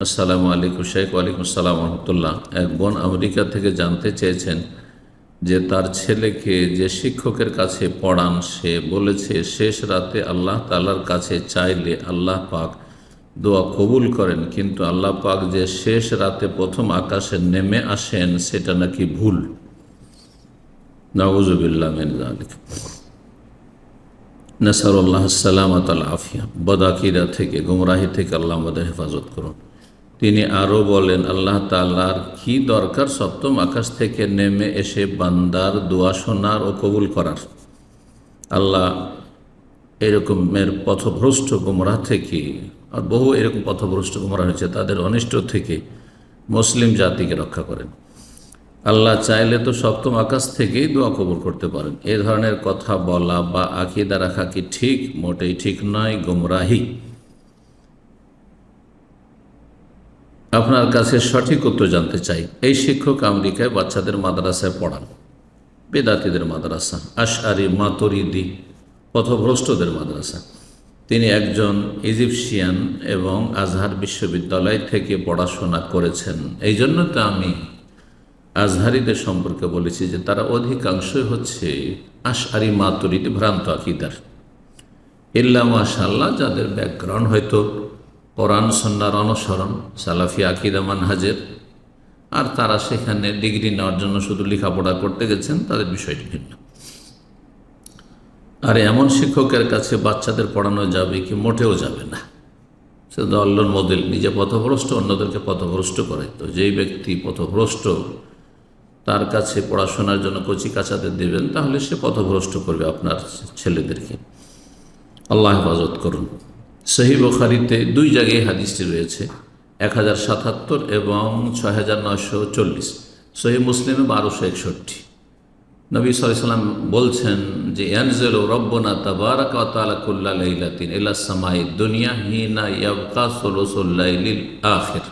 আসসালামু আলাইকুম শেখ ওয়ালাইকুম আসসালাম রহমতুল্লাহ। এক বোন আমেরিকা থেকে জানতে চেয়েছেন যে তার ছেলেকে যে শিক্ষকের কাছে পড়ান, সে বলেছে, শেষ রাতে আল্লাহ তালার কাছে চাইলে আল্লাহ পাক দোয়া কবুল করেন, কিন্তু আল্লাহ পাক যে শেষ রাতে প্রথম আকাশে নেমে আসেন, সেটা নাকি ভুল। নওয়াজুবিল্লাহ মিন যালিক। নাসারুল্লাহ সালামত আল আফিয়া। বদাকিরা থেকে, গুমরাহি থেকে আল্লাহ আমাদের হেফাজত করুন। তিনি আরও বলেন, আল্লাহ তাল্লার কি দরকার সপ্তম আকাশ থেকে নেমে এসে বান্দার দোয়া শোনার ও কবুল করার? আল্লাহ এরকমের পথভ্রষ্ট গুমরাহ থেকে, আর বহু এরকম পথভ্রষ্ট গুমরা হয়েছে তাদের অনিষ্ট থেকে মুসলিম জাতিকে রক্ষা করেন। আল্লাহ চাইলে তো সপ্তম আকাশ থেকেই দোয়া কবুল করতে পারেন। এ ধরনের কথা বলা বা আকিদা রাখা কি ঠিক? মোটেই ঠিক নয়, গুমরাহি। আপনার কাছে সঠিক উত্তর জানতে চাই। এই শিক্ষক আমেরিকায় বাচ্চাদের মাদ্রাসায় পড়ান। বেদাতিদের মাদ্রাসা, আশআরি মাতরিদি, পথভ্রষ্টদের মাদ্রাসা। তিনি একজন ইজিপশিয়ান এবং আজহার বিশ্ববিদ্যালয় থেকে পড়াশোনা করেছেন। এই জন্য তো আমি আজহারিদের সম্পর্কে বলেছি যে তারা অধিকাংশই হচ্ছে আশআরি মাতুরিদি ভ্রান্ত আকিদার। ইল্লা মাশাল্লাহ যাদের ব্যাকগ্রাউন্ড হয়তো কোরআন সন্ন্যার অনুসরণ, সালাফি, আকিদা, মানহাজের। আর তারা সেখানে ডিগ্রি নেওয়ার জন্য শুধু লেখাপড়া করতে গেছেন, তাদের বিষয়টি ভিন্ন। আর এমন শিক্ষকের কাছে বাচ্চাদের পড়ানো যাবে কি মোটেও যাবে না। সে তো আল্লোর মডেল নিজে পথভ্রষ্ট, অন্যদেরকে পথভ্রষ্ট করে। তো যেই ব্যক্তি পথভ্রষ্ট, তার কাছে পড়াশোনার জন্য কচি কাচাদের দেবেন, তাহলে সে পথভ্রষ্ট করবে আপনার ছেলেদেরকে। আল্লাহ হেফাজত করুন। সহি বখারিতে দুই জায়গায় হাদিসটি রয়েছে, এক হাজার সাতাত্তর এবং ছয় হাজার নয়শো চল্লিশ। সহি মুসলিমে বারোশো একষট্টি। নবী সাল্লাম বলছেন যে ইয়ানজেল রব্বনা তাবারাকা ইলা সামাই আখির।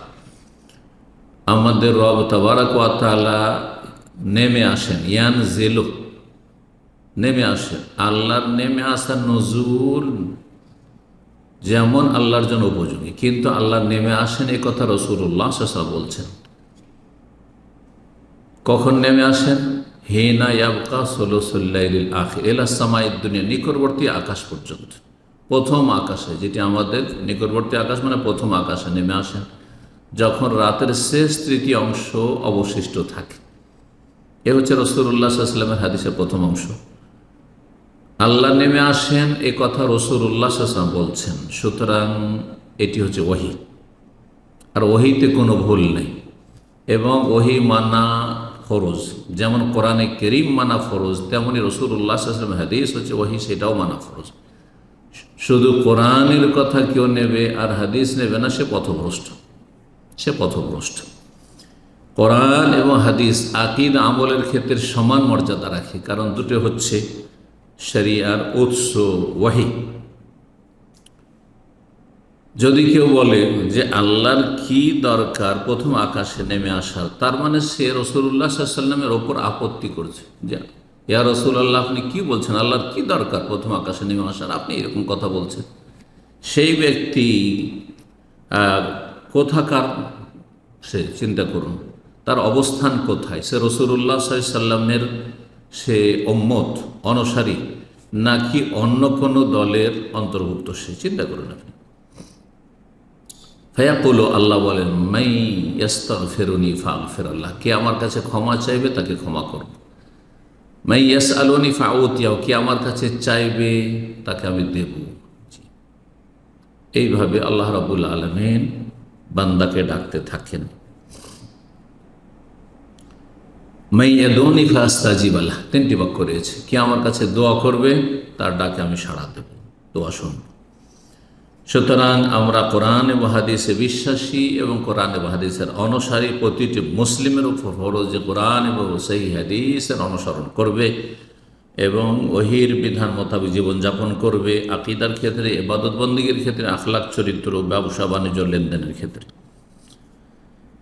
আমাদের রব তাবারাক নেমে আসেন ইয়ান জেলো নেমে আসেন। আল্লাহর নেমে আসা নজুল যেমন আল্লাহর জন্য উপযোগী। কিন্তু আল্লাহ নেমে আসেন এ কথা রসুল্লাহ সাসা বলছেন। কখন নেমে আসেন? হেনা ইয়াবকা সোলসুল্লাইল আখি এলা সামাই দুনিয়া, নিকটবর্তী আকাশ পর্যন্ত। প্রথম আকাশে, যেটি আমাদের নিকটবর্তী আকাশ মানে প্রথম আকাশে নেমে আসেন, যখন রাতের শেষ তৃতীয় অংশ অবশিষ্ট থাকে। এ হচ্ছে রসুল্লাহ সাল্লামের হাদিসের প্রথম অংশ। আল্লাহ নেমে আসেন, এ কথা রসুর উল্লাহাম বলছেন। সুতরাং এটি হচ্ছে ওহি। আর ওহিতে কোনো ভুল নেই। এবং ওহি মানা ফরজ। যেমন কোরআনে কেরিম মানা ফরজ তেমনই রসুর উল্লাহাম হাদিস হচ্ছে ওহি, সেটাও মানা ফরজ। শুধু কোরআনের কথা কেউ নেবে আর হাদিস নেবে না, সে পথভ্রষ্ট। সে পথভ্রষ্ট। কোরআন এবং হাদিস আকিদ আমলের ক্ষেত্রে সমান মর্যাদা রাখে। কারণ দুটো হচ্ছে শরিয়ার উৎস ওয়াহি। যদি কেউ বলে যে আল্লাহর কি দরকার প্রথম আকাশে নেমে আসার, তার মানে সে রসুল্লাহ সাল্লামের ওপর আপত্তি করছে। যে, ইয়া রসুল্লাহ আপনি কি বলছেন? আল্লাহর কি দরকার প্রথম আকাশে নেমে আসার? আপনি এরকম কথা বলছেন। সেই ব্যক্তি কোথাকার সে, চিন্তা করুন, তার অবস্থান কোথায়? সে রসুল্লাহ সাল্লামের সে ওম্মত অনসারী, নাকি অন্য কোনো দলের অন্তর্ভুক্ত সে চিন্তা করুন আপনি। ফায়াকুলো, আল্লাহ বলেন, মাই ইয়াস্তর ফেরুনি ফাল ফের আল্লাহ। কে আমার কাছে ক্ষমা চাইবে, তাকে ক্ষমা করব। মাই ইয়াস আলোনি ফাউতিয়াও কে আমার কাছে চাইবে, তাকে আমি দেব। এইভাবে আল্লাহ রাবুল আলমেন বান্দাকে ডাকতে থাকেন। ফাস্তাজিবালা। তিনটি বাক্য রয়েছে। কে আমার কাছে দোয়া করবে, তার ডাকে আমি সাড়া দেব। দোয়া শুনব সুতরাং আমরা কোরআন এবং হাদিসে বিশ্বাসী এবং কোরআন এবং হাদিসের অনুসারী প্রতিটি মুসলিমের উপর ফরজ যে কোরআন এবং সেই হাদিসের অনুসরণ করবে এবং ওহির বিধান মোতাবেক জীবনযাপন করবে, আকিদার ক্ষেত্রে এবাদতবন্দিগের ক্ষেত্রে, আখলাক, চরিত্র, ব্যবসা, বাণিজ্য, লেনদেনের ক্ষেত্রে।